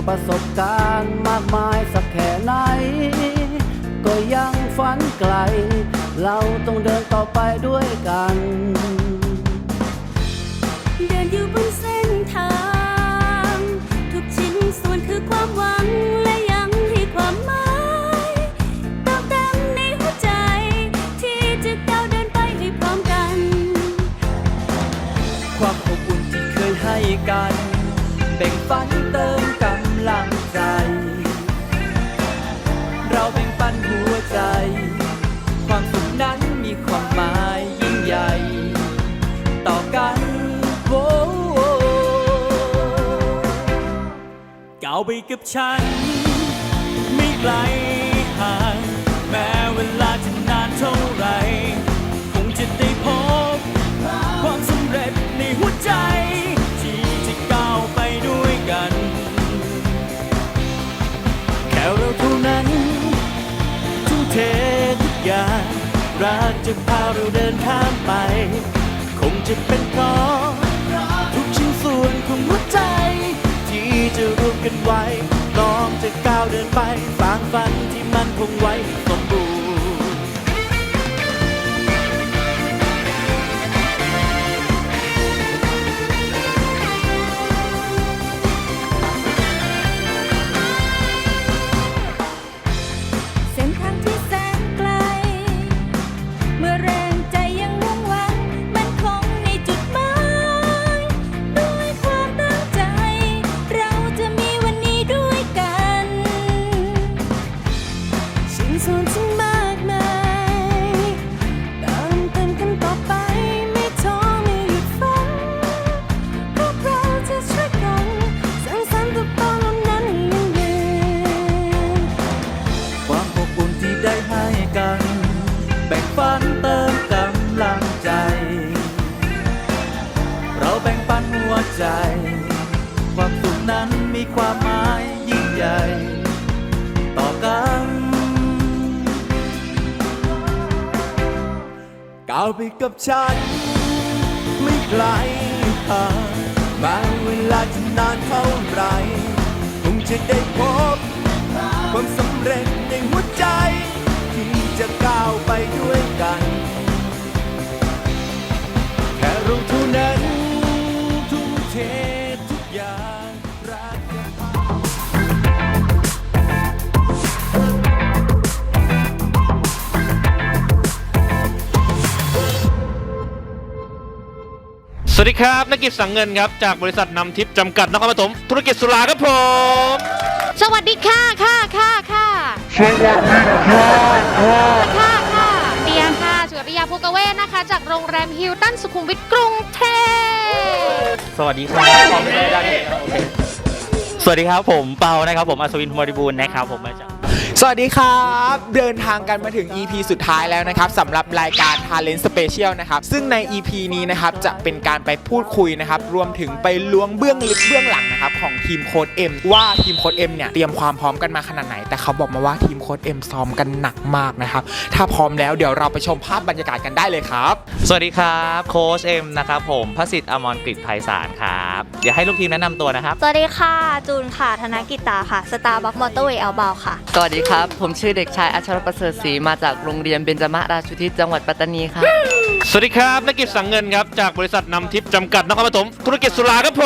ยวประสบการณ์มากมายสักแค่ไหน ก็ยังฝันไกล เราต้องเดินต่อไปด้วยกัน เดินอยู่บนเส้นทาง ทุกชิ้นส่วนคือความหวังและยังให้ความหมายเติมเต็มในหัวใจ ที่จะก้าวเดินไปให้พร้อมกัน ความอบอุ่นที่เคยให้กัน แบ่งฝันเติม ไปกับฉัน ไม่ไกลห่าง แม้เวลาจะนานเท่าไร คงจะได้พบ ความสำเร็จในหัวใจ ที่จะก้าวไปด้วยกัน แค่เราเท่านั้น ทุ่มเททุกอย่างรักจะพาเราเดินข้ามไป คงจะเป็นเพราะทุกชิ้นส่วนของหัวใจ ที่จะรวมกันไว้พร้อมจะก้าวเดินไปสร้างฝันที่มันคงไว้สม ใจ ความสุขนั้นมีความหมายยิ่งใหญ่ ต่อกัน ก้าวไปกับฉัน ไม่ไกลห่างแม้เวลาจะนานเท่าไรคงจะได้พบ ความสำเร็จในหัวใจ ครับนักกิจสังเงินครับ จากบริษัทนำทิพย์จำกัดนครปฐมธุรกิจสุราครับผม สวัสดีค่ะค่ะค่ะค่ะสวัสดีค่ะค่ะค่ะเดียค่ะสุริยาภูกเวศนะคะ จากโรงแรมฮิลตันสุขุมวิทกรุงเทพสวัสดีครับ สวัสดีครับผมเปานะครับผมอัศวินพมริบูรณ์นะครับผมมาจาก สวัสดีครับ เดินทางกันมาถึง EP สุดท้ายแล้วนะครับสำหรับรายการ Talent Special นะครับซึ่งใน EP นี้นะครับจะเป็นการไปพูดคุยนะครับรวมถึงไปล้วงเบื้องลึกเบื้องหลังนะครับของทีมโค้ด M ว่าทีมโค้ด M เนี่ยเตรียมความพร้อมกันมาขนาดไหน แต่เขาบอกมาว่าทีม ค้ด M ซ้อมกันหนักมากนะครับ ถ้าพร้อมแล้วเดี๋ยวเราไปชมภาพบรรยากาศกันได้เลยครับ สวัสดีครับโค้ชเอ็มนะครับผมพระสิทธิ์อมรกฤษไพศาลครับเดี๋ยวให้ลูกทีมแนะนำตัวนะครับ สวัสดีค่ะจูนค่ะ ธนกิตาค่ะสตาร์บัคมอเตอร์เวย์เอลบาค่ะ สวัสดีครับ ผมชื่อเด็กชายอัชรประเสริฐศรีมาจากโรงเรียนเบญจมาราชุทิศจังหวัดปัตตานีครับสวัสดีครับนักกิจสังเงินครับ จากบริษัทนำทิพย์จำกัดนครปฐมธุรกิจสุราครับผ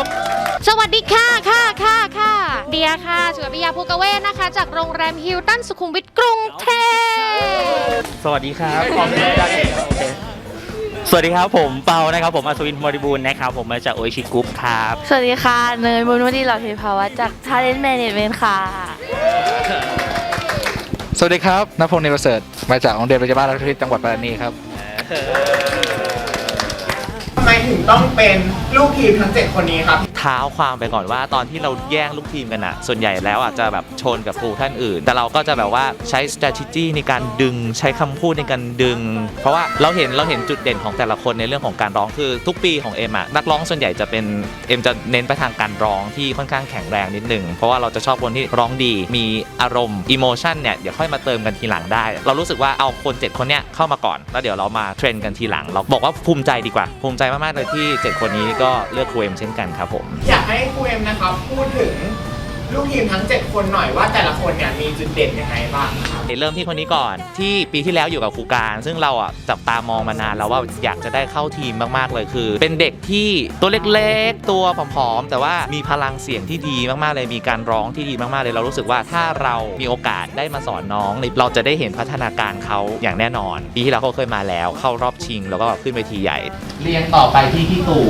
ม สวัสดีค่ะค่ะค่ะค่ะเดียค่ะสุริยาภูกเวศนะคะ จากโรงแรมฮิลตันสุขุมวิทกรุงเทพสวัสดีครับสวัสดีครับผมเปานะครับ ผมอัศวินพมริบูรณ์นะครับ ผมมาจากโอชิกรุ๊ปครับ สวัสดีค่ะ เนยบุญวดีหล่อเทพาวัฒน์จาก Talent Management ค่ะ สวัสดีครับนพงศ์เนรประเสริฐมาจากโรงเรียนปัญญาราชวิทย์จังหวัดปัตตานีครับทำไมถึงต้องเป็น ลูกทีมทั้ง 7 คนนี้ครับ เท้าความไปก่อนว่าตอนที่เราแย่งลูกทีมกันอะส่วนใหญ่แล้วอาจจะแบบชนกับครูท่านอื่น แต่เราก็จะแบบว่าใช้ strategy ในการดึงใช้คำพูดในการดึง เพราะว่าเราเห็นเราเห็นจุดเด่นของแต่ละคนในเรื่องของการร้องคือทุกปีของเอ็มอะนักร้องส่วนใหญ่จะเป็นเอ็มจะเน้นไปทางการร้องที่ค่อนข้างแข็งแรงนิดหนึ่งเพราะว่าเราจะชอบคนที่ร้องดีมีอารมณ์ emotion เนี่ยเดี๋ยวค่อยมาเติมกันทีหลังได้ เรารู้สึกว่าเอาคนเจ็ดคนเนี้ยเข้ามาก่อนแล้วเดี๋ยวเรามาเทรนกันทีหลัง เราบอกว่าภูมิใจดีกว่าภูมิใจมากๆเลยที่เจ็ดคนนี้ก็เลือกครูเอ็มเช่นกันครับผม อยากให้ครูเอ็มนะครับพูดถึง ลูกทีมทั้ง 7 คนหน่อยว่าแต่ละคนเนี่ยมีจุดเด่นยังไงบ้างครับเริ่มที่คนนี้ก่อนที่ปีที่แล้วอยู่กับครูการ ซึ่งเราอะจับตามองมานานแล้วว่าอยากจะได้เข้าทีมมากๆเลยคือ เป็นเด็กที่ตัวเล็กๆ ตัวผอมๆแต่ว่ามีพลังเสียงที่ดีมากๆเลยมีการร้องที่ดีมากๆเลยเรารู้สึกว่าถ้าเรามีโอกาสได้มาสอนน้อง เราจะได้เห็นพัฒนาการเขาอย่างแน่นอน ปีที่แล้วเขาเคยมาแล้ว เข้ารอบชิง แล้วก็ขึ้นเวทีใหญ่ เรียงต่อไปที่พี่ตู่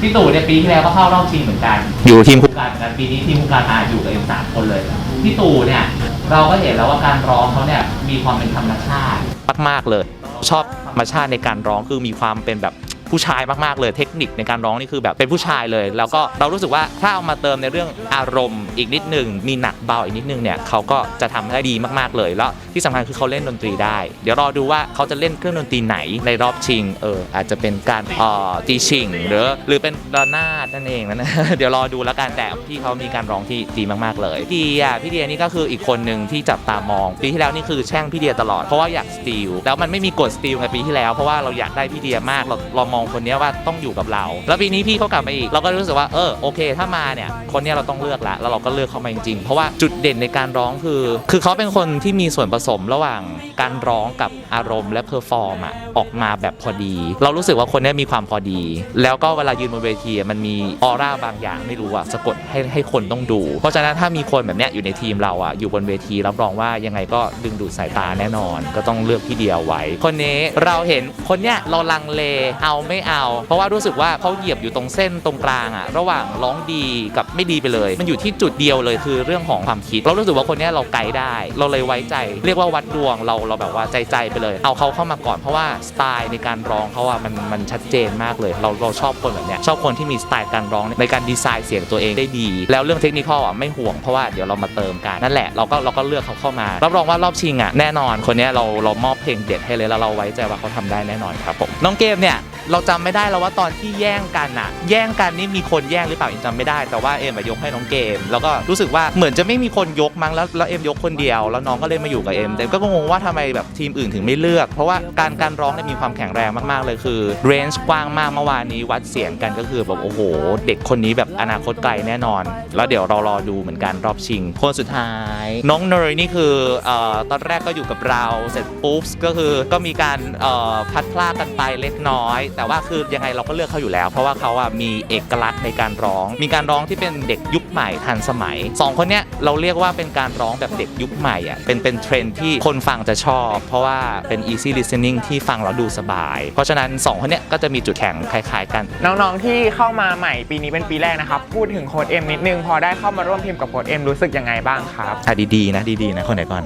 พี่ตู่ในปีที่แล้วก็เข้ารอบชิงเหมือนกัน อยู่ทีมครูการเหมือนกันปีนี้ทีมครูการมาอยู่กับเอ็มสามคนเลย พี่ตู่เนี่ยเราก็เห็นแล้วว่าการร้องเขาเนี่ยมีความเป็นธรรมชาติมากๆเลย ชอบธรรมชาติในการร้องคือมีความเป็นแบบ ผู้ชายมากๆเลยเทคนิคในการร้องนี่คือแบบเป็นผู้ชายเลย แล้วก็เรารู้สึกว่าถ้าเอามาเติมในเรื่องอารมณ์อีกนิดหนึ่งมีหนักเบาอีกนิดนึงเนี่ยเขาก็จะทำได้ดีมากๆเลย แล้วที่สำคัญคือเขาเล่นดนตรีได้ เดี๋ยวรอดูว่าเขาจะเล่นเครื่องดนตรีไหนในรอบชิงเอออาจจะเป็นการอ่อตีชิงหรือหรือเป็นระนาดนั่นเองนะเดี๋ยวรอดูแล้วกันแต่พี่เขามีการร้องที่ดีมากๆเลยพี่เดียพี่เดียนี่ก็คืออีกคนหนึ่งที่จับตามองปีที่แล้วนี่คือแช่งพี่เดียตลอดเพราะว่าอยากสตีลแล้วมันไม่มีกฎสตีลในปีที่แล้วเพราะว่าเราอยากได้พี่เดียมากเราเรามองคนนี้ว่าต้องอยู่กับเรา แล้วปีนี้พี่เขากลับมาอีก เราก็รู้สึกว่าเออโอเค ถ้ามาเนี่ยคนนี้เราต้องเลือกละแล้วเราก็เลือกเขามาจริงๆเพราะว่าจุดเด่นในการร้องคือ คือเขาเป็นคนที่มีส่วนผสมระหว่างการร้องกับอารมณ์และเพอร์ฟอร์มอะออกมาแบบพอดี เรารู้สึกว่าคนนี้มีความพอดี แล้วก็เวลายืนบนเวทีมันมีออร่าบางอย่างไม่รู้อะสะกดให้ให้คนต้องดู เพราะฉะนั้นถ้ามีคนแบบเนี้ยอยู่ในทีมเราอะอยู่บนเวทีรับรองว่ายังไงก็ดึงดูดสายตาแน่นอน ก็ต้องเลือกพี่เดียวไว้ คนนี้เราเห็นคนเนี้ยเราลังเลเอาไม่เอา เพราะว่ารู้สึกว่าเขาเหยียบอยู่ตรงเส้นตรงกลางอะระหว่างร้องดีกับไม่ดีไปเลย มันอยู่ที่จุดเดียวเลยคือเรื่องของความคิด เรารู้สึกว่าคนนี้เราไกด์ได้ เราเลยไว้ใจ เรียกว่าวัดดวงเราเราแบบว่าใจใจไปเลย เอาเขาเข้ามาก่อนเพราะว่าสไตล์ในการร้องเขาอะมันมันชัดเจนมากเลย เราเราชอบคนแบบเนี้ยชอบคนที่มีสไตล์การร้องในการดีไซน์เสียงตัวเองได้ดี แล้วเรื่องเทคนิคอะไม่ห่วงเพราะว่าเดี๋ยวเรามาเติมกันนั่นแหละเราก็เราก็เลือกเขาเข้ามารับรองว่ารอบชิงอะแน่นอนคนนี้เราเรามอบเพลงเด็ดให้เลยแล้วเราไว้ใจว่าเขาทำได้แน่นอนครับผมน้องเกมเนี่ย เราจำไม่ได้แล้วว่าตอนที่แย่งกันอะแย่งกันนี่มีคนแย่งหรือเปล่ายังจำไม่ได้แต่ว่าเอ็มยกให้น้องเกม แล้วก็รู้สึกว่าเหมือนจะไม่มีคนยกมั้งแล้วแล้วเอ็มยกคนเดียว แล้วน้องก็เลยมาอยู่กับเอ็มแต่ก็งงว่าทำไมแบบทีมอื่นถึงไม่เลือก เพราะว่าการการร้องเนี่ยมีความแข็งแรงมากๆเลยคือเรนจ์กว้างมากเมื่อวานนี้วัดเสียงกันก็คือแบบโอ้โห เด็กคนนี้แบบอนาคตไกลแน่นอน แล้วเดี๋ยวเรารอดูเหมือนกันรอบชิง คนสุดท้าย น้องเนยนี่คือเอ่อตอนแรกก็อยู่กับเราเสร็จปุ๊บก็คือก็มีการเอ่อพัดพลาดกันไปเล็กน้อยแต่ว่าคือยังไงเราก็เลือกเขาอยู่แล้ว เพราะว่าเขาอะมีเอกลักษณ์ในการร้อง มีการร้องที่เป็นเด็กยุคใหม่ทันสมัยสองคนเนี้ยเราเรียกว่าเป็นการร้องแบบเด็กยุคใหม่อะเป็นเป็นเทรนด์ที่คนฟังจะชอบ เพราะว่าเป็น easy listening ที่ฟังแล้วดูสบาย เพราะฉะนั้นสองคนเนี้ยก็จะมีจุดแข็งคล้ายๆ กัน น้องๆที่เข้ามาใหม่ปีนี้เป็นปีแรกนะครับ พูดถึงโค้ดเอ็มนิดนึง พอได้เข้ามาร่วมทีมกับโค้ดเอ็มรู้สึกยังไงบ้างครับอะดีๆนะดีๆนะคนไหนก่อน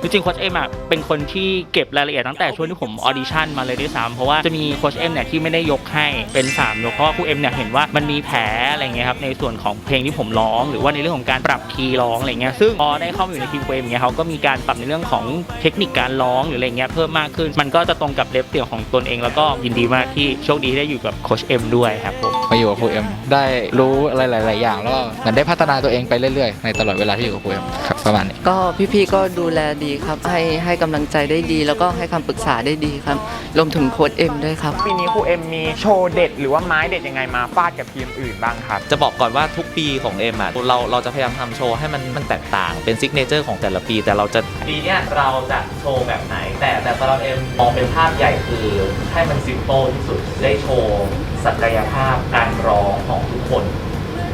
จริงๆโค้ชเอ็มอะเป็นคนที่เก็บรายละเอียดตั้งแต่ช่วงที่ผมออดิชั่นมาเลยด้วยซ้ำเพราะว่าจะมีโค้ชเอ็มเนี่ยที่ไม่ได้ยกให้เป็น3ยกเพราะว่าครูเอ็มเนี่ยเห็นว่ามันมีแผลอะไรเงี้ยครับในส่วนของเพลงที่ผมร้อง หรือว่าในเรื่องของการปรับคีย์ร้องอะไรเงี้ยซึ่งพอได้เข้ามาอยู่ในทีมครูเอ็มเนี่ยเขาก็มีการปรับในเรื่องของเทคนิคการร้องหรืออะไรเงี้ยเพิ่มมากขึ้น มันก็จะตรงกับเลฟเสียงของตนเอง แล้วก็ยินดีมากที่โชคดีที่ได้อยู่กับโค้ชเอ็มด้วยครับผมมาอยู่กับครูเอ็มได้รู้อะไรหลาย ๆ อย่างแล้วก็เหมือนได้พัฒนาตัวเองไปเรื่อย ๆ ในตลอดเวลาที่อยู่กับครูเอ็มครับ ประมาณนี้ก็พี่ๆก็ดูแลดีครับ ให้ให้กำลังใจได้ดี แล้วก็ให้คำปรึกษาได้ดีครับรวมถึงโค้ดเอ็มด้วยครับ ปีนี้ครูเอ็มมีโชว์เด็ดหรือว่าไม้เด็ดยังไงมาฟาดกับทีมอื่นบ้างครับ จะบอกก่อนว่าทุกปีของเอ็มอะเราเราจะพยายามทำโชว์ให้มันมันแตกต่างเป็นซิกเนเจอร์ของแต่ละปี แต่เราจะปีเนี้ยเราจะโชว์แบบไหน แต่แต่สำหรับเอ็มมองเป็นภาพใหญ่คือให้มันซิมโ l ที่สุดได้โชว์ศักยภาพการร้องของทุกคน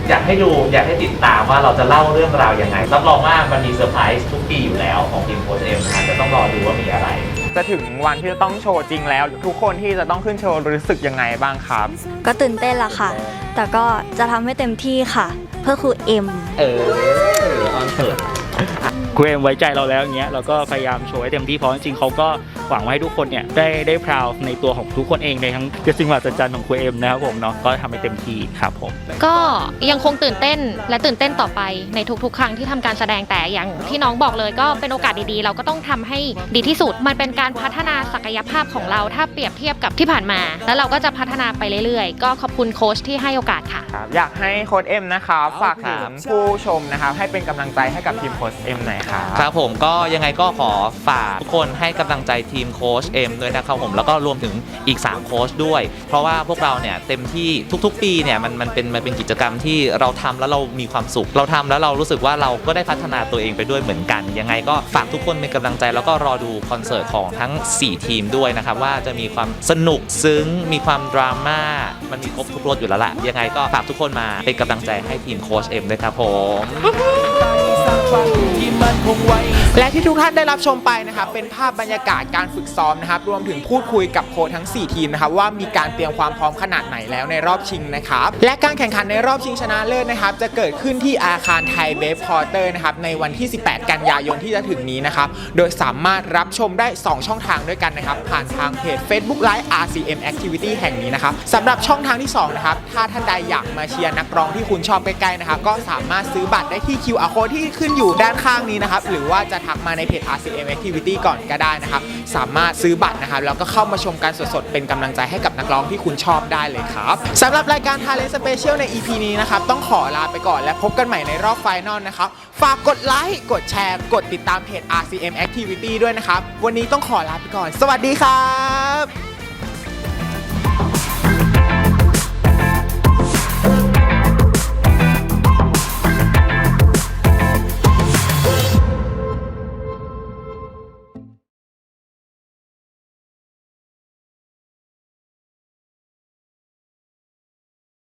อยากให้ดูอยากให้ติดตามว่าเราจะเล่าเรื่องราวยังไง รับรองว่ามันมีเซอร์ไพรส์ทุกปีอยู่แล้วของทีมโค้ชเอ็มนะจะต้องรอดูว่ามีอะไร จะถึงวันที่จะต้องโชว์จริงแล้ว ทุกคนที่จะต้องขึ้นโชว์รู้สึกยังไงบ้างครับ ก็ตื่นเต้นละค่ะ แต่ก็จะทำให้เต็มที่ค่ะ เพื่อครูเอ็ม เออออนเสิร์ต ครูเอ็มไว้ใจเราแล้วอย่างเงี้ยเราก็พยายามโชว์ให้เต็มที่เพราะจริงๆเขาก็หวังว่าให้ทุกคนเนี่ยได้ได้พราวในตัวของทุกคนเองในทั้งเกสิ่งมหัศจรรย์ของครูเอ็มนะครับผมเนาะก็ทำให้เต็มที่ครับผม ก็ยังคงตื่นเต้นและตื่นเต้นต่อไปในทุกๆ ครั้งที่ทำการแสดงแต่อย่างที่น้องบอกเลย ก็เป็นโอกาสดีๆ เราก็ต้องทำให้ดีที่สุด มันเป็นการพัฒนาศักยภาพของเราถ้าเปรียบเทียบกับที่ผ่านมา แล้วเราก็จะพัฒนาไปเรื่อยๆ ก็ขอบคุณโค้ชที่ให้โอกาสค่ะ ครับอยากให้โค้ชเอ็มนะครับฝากถึครังบผู้ชมนะครับให้เป็นกำลังใจให้กับทีมโค้ชเอ็มหน่อยครับครับผมก็ยังไงก็ขอฝากทุกคนให้กำลังใจทีมโค้ชเอ็มด้วยนะครับผมแล้วก็รวมถึงอีก 3 โค้ชด้วย เพราะว่าพวกเราเนี่ยเต็มที่ทุกๆ ปีเนี่ยมันมันเป็นมันเป็นกิจกรรมที่เราทำแล้วเรามีความสุข เราทำแล้วเรารู้สึกว่าเราก็ได้พัฒนาตัวเองไปด้วยเหมือนกัน ยังไงก็ฝากทุกคนเป็นกำลังใจแล้วก็รอดูคอนเสิร์ตของทั้ง 4 ทีมด้วยนะครับว่าจะมีความสนุกซึ้ง มีความดราม่ามันมีครบทุกรสอยู่แล้วล่ะยังไงก็ฝากทุกคนมาเป็นกำลังใจให้ทีมโค้ชเอ็มด้วยครับผม และที่ทุกท่านได้รับชมไปนะครับเป็นภาพบรรยากาศการฝึกซ้อมนะครับรวมถึงพูดคุยกับโค้ชทั้ง 4 ทีมนะครับว่ามีการเตรียมความพร้อมขนาดไหนแล้วในรอบชิงนะครับและการแข่งขันในรอบชิงชนะเลิศนะครับจะเกิดขึ้นที่อาคารไทยเบฟคอร์เตอร์นะครับในวันที่ 18 กันยายนที่จะถึงนี้นะครับโดยสามารถรับชมได้ 2 ช่องทางด้วยกันนะครับผ่านทางเพจ Facebook Live RCM Activity แห่งนี้นะครับสำหรับช่องทางที่2นะครับถ้าท่านใดอยากมาเชียร์นักร้องที่คุณชอบใกล้ๆนะครับก็สามารถซื้อบัตรได้ที่ QR code ที่ขึ้นอยู่ด้านข้างนี้นะครับ หรือว่าจะทักมาในเพจ RCM Activity ก่อนก็ได้นะครับ สามารถซื้อบัตรนะครับ แล้วก็เข้ามาชมการสดๆ เป็นกำลังใจให้กับนักร้องที่คุณชอบได้เลยครับสำหรับรายการ Talent Special ใน EP นี้นะครับ ต้องขอลาไปก่อนและพบกันใหม่ในรอบไฟนอลนะครับ ฝากกดไลค์ กดแชร์ กดติดตามเพจ RCM Activity ด้วยนะครับ วันนี้ต้องขอลาไปก่อน สวัสดีครับ